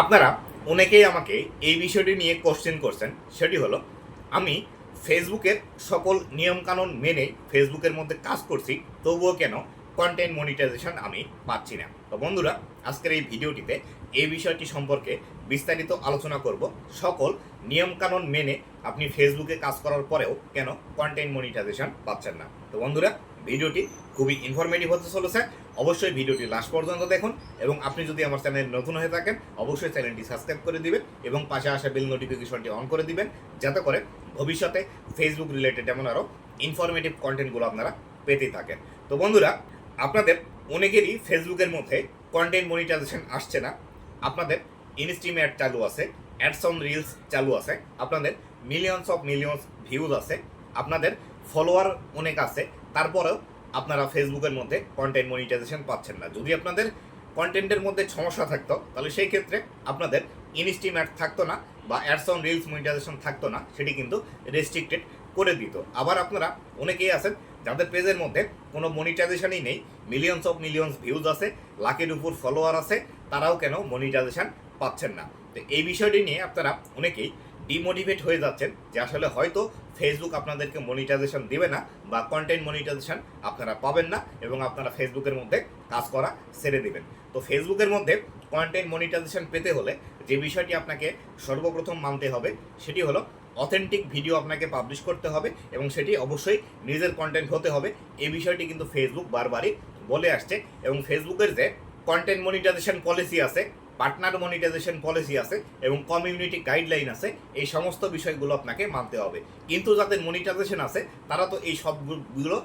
আপনারা অনেকেই আমাকে এই বিষয়টি নিয়ে কোশ্চেন করছেন, সেটি হলো, আমি ফেসবুকের সকল নিয়মকানুন মেনে ফেসবুকের মধ্যে কাজ করছি, তবুও কেন কন্টেন্ট মনিটাইজেশন আমি পাচ্ছি না? তো বন্ধুরা, আজকের এই ভিডিওটিতে এই বিষয়টি সম্পর্কে বিস্তারিত আলোচনা করব। সকল নিয়মকানুন মেনে আপনি ফেসবুকে কাজ করার পরেও কেন কন্টেন্ট মনিটাইজেশন পাচ্ছেন না? তো বন্ধুরা ভিডিওটি খুবই ইনফরমেটিভ হতে চলেছে। অবশ্যই ভিডিওটি লাস্ট পর্যন্ত দেখুন এবং আপনি যদি আমার চ্যানেল নতুন হয়ে থাকেন, অবশ্যই চ্যানেলটি সাবস্ক্রাইব করে দিবেন এবং পাশে আসা বেল নোটিফিকেশনটি অন করে দিবেন, যাতে করে ভবিষ্যতে ফেসবুক রিলেটেড এমন আরও ইনফরমেটিভ কন্টেন্টগুলো আপনারা পেতে থাকেন। তো বন্ধুরা, আপনাদের অনেকেরই ফেসবুকের মধ্যে কন্টেন্ট মনিটাইজেশন আসছে না। আপনাদের ইনস্ট্রিম অ্যাড চালু আছে অ্যাডস অন রিলস চালু আছে, আপনাদের মিলিয়নস অফ মিলিয়নস ভিউজ আছে, আপনাদের ফলোয়ার অনেক আছে তারপরেও আপনারা ফেসবুকের মধ্যে কন্টেন্ট মনিটাইজেশন পাচ্ছেন না। যদি আপনাদের কন্টেন্টের মধ্যে সমস্যা থাকতো, তাহলে সেই ক্ষেত্রে আপনাদের ইনস্ট্রিম অ্যাড থাকতো না বা অ্যাডস অন রিলস মনিটাইজেশন থাকতো না, সেটি কিন্তু রেস্ট্রিক্টেড করে দিত। আবার আপনারা অনেকেই আছেন যাদের পেজের মধ্যে কোনো মনিটাইজেশনই নেই মিলিয়নস অফ মিলিয়নস ভিউজ আছে, লাখের উপর ফলোয়ার আছে, তারাও কেন মনিটাইজেশন পাচ্ছেন না? তো এই বিষয়টি নিয়ে আপনারা অনেকেই ডিমোটিভেট হয়ে যাচ্ছেন, যে আসলে হয়তো ফেসবুক আপনাদেরকে মনিটাইজেশন দেবে না বা কন্টেন্ট মনিটাইজেশন আপনারা পাবেন না এবং আপনারা ফেসবুকের মধ্যে কাজ করা ছেড়ে দেবেন। তো ফেসবুকের মধ্যে কন্টেন্ট মনিটাইজেশন পেতে হলে যে বিষয়টি আপনাকে সর্বপ্রথম মানতে হবে, সেটি হলো অথেন্টিক ভিডিও আপনাকে পাবলিশ করতে হবে এবং সেটি অবশ্যই নিজের কন্টেন্ট হতে হবে। এই বিষয়টি কিন্তু ফেসবুক বারবারই বলে আসছে এবং ফেসবুকের যে কন্টেন্ট মনিটাইজেশন পলিসি আছে পার্টনার মনিটাইজেশন পলিসি আছে এবং কমিউনিটি গাইডলাইন আছে, এই সমস্ত বিষয়গুলো আপনাকে মানতে হবে। কিন্তু যাদের মনিটাইজেশন আছে, তারা তো এই সবগুলো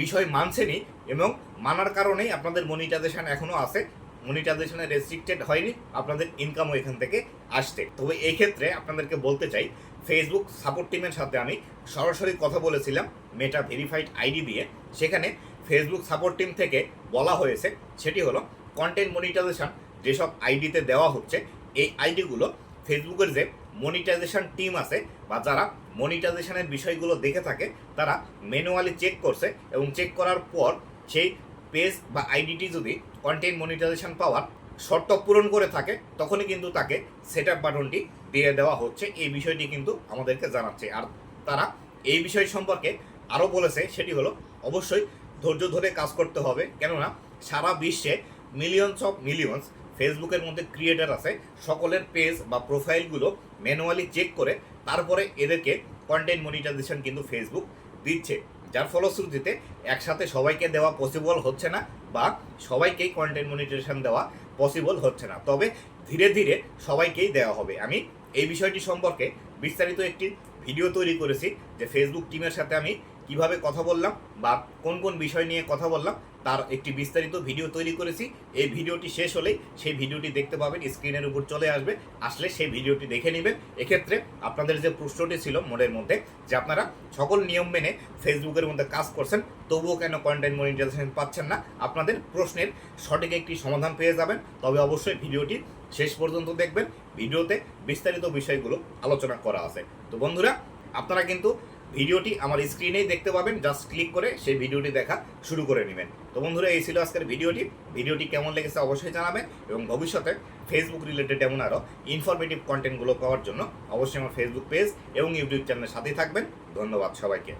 বিষয় মানছেনি এবং মানার কারণেই আপনাদের মনিটাইজেশন এখনও আছে। মনিটাইজেশনে রেস্ট্রিক্টেড হয়নি, আপনাদের ইনকামও এখান থেকে আসছে। তবে এই ক্ষেত্রে আপনাদেরকে বলতে চাই ফেসবুক সাপোর্ট টিমের সাথে আমি সরাসরি কথা বলেছিলাম মেটা ভেরিফাইড আইডি দিয়ে। সেখানে ফেসবুক সাপোর্ট টিম থেকে বলা হয়েছে, সেটি হলো কন্টেন্ট মনিটাইজেশন যেসব আইডিতে দেওয়া হচ্ছে, এই আইডিগুলো ফেসবুকের যে মনিটাইজেশন টিম আছে বা যারা মনিটাইজেশনের বিষয়গুলো দেখে থাকে, তারা ম্যানুয়ালি চেক করছে এবং চেক করার পর সেই পেজ বা আইডিটি যদি কন্টেন্ট মনিটাইজেশন পাওয়ার শর্ত পূরণ করে থাকে, তখনই কিন্তু তাকে সেট আপ বাটনটি দিয়ে দেওয়া হচ্ছে। এই বিষয়টি কিন্তু আমাদেরকে জানাচ্ছে। আর তারা এই বিষয় সম্পর্কে আরও বলেছে, সেটি হলো অবশ্যই ধৈর্য ধরে কাজ করতে হবে। কেননা সারা বিশ্বে মিলিয়নস অফ মিলিয়নস ফেসবুকের মধ্যে ক্রিয়েটার আছে, সকলের পেজ বা প্রোফাইলগুলো ম্যানুয়ালি চেক করে তারপরে এদেরকে কন্টেন্ট মনিটাইজেশন কিন্তু ফেসবুক দিচ্ছে। যার ফলশ্রুতিতে একসাথে সবাইকে দেওয়া পসিবল হচ্ছে না বা সবাইকেই কন্টেন্ট মনিটাইজেশন দেওয়া পসিবল হচ্ছে না। তবে ধীরে ধীরে সবাইকেই দেওয়া হবে। আমি এই বিষয়টি সম্পর্কে বিস্তারিত একটি ভিডিও তৈরি করেছি যে ফেসবুক টিমের সাথে আমি কীভাবে কথা বললাম বা কোন কোন বিষয় নিয়ে কথা বললাম, তার একটি বিস্তারিত ভিডিও তৈরি করেছি। এই ভিডিওটি শেষ হলেই সেই ভিডিওটি দেখতে পাবেন, স্ক্রিনের উপর চলে আসবে। আসলে সেই ভিডিওটি দেখে নেবেন। এক্ষেত্রে আপনাদের যে প্রশ্নটি ছিল মনের মধ্যে, যে আপনারা সকল নিয়ম মেনে ফেসবুকের মধ্যে কাজ করছেন, তবুও কেন কন্টেন্ট মনিটাইজেশন পাচ্ছেন না? আপনাদের প্রশ্নের সঠিক একটি সমাধান পেয়ে যাবেন। তবে অবশ্যই ভিডিওটি শেষ পর্যন্ত দেখবেন। ভিডিওতে বিস্তারিত বিষয়গুলো আলোচনা করা আছে। তো বন্ধুরা, আপনারা কিন্তু ভিডিওটি আমার স্ক্রিনেই দেখতে পাবেন। জাস্ট ক্লিক করে সেই ভিডিওটি দেখা শুরু করে নেবেন। তো বন্ধুরা, এই ছিল আজকের ভিডিওটি। ভিডিওটি কেমন লেগেছে অবশ্যই জানাবেন এবং ভবিষ্যতে ফেসবুক রিলেটেড এমন আরও ইনফরমেটিভ কন্টেন্টগুলো পাওয়ার জন্য অবশ্যই আমার ফেসবুক পেজ এবং ইউটিউব চ্যানেলের সাথেই থাকবেন। ধন্যবাদ সবাইকে।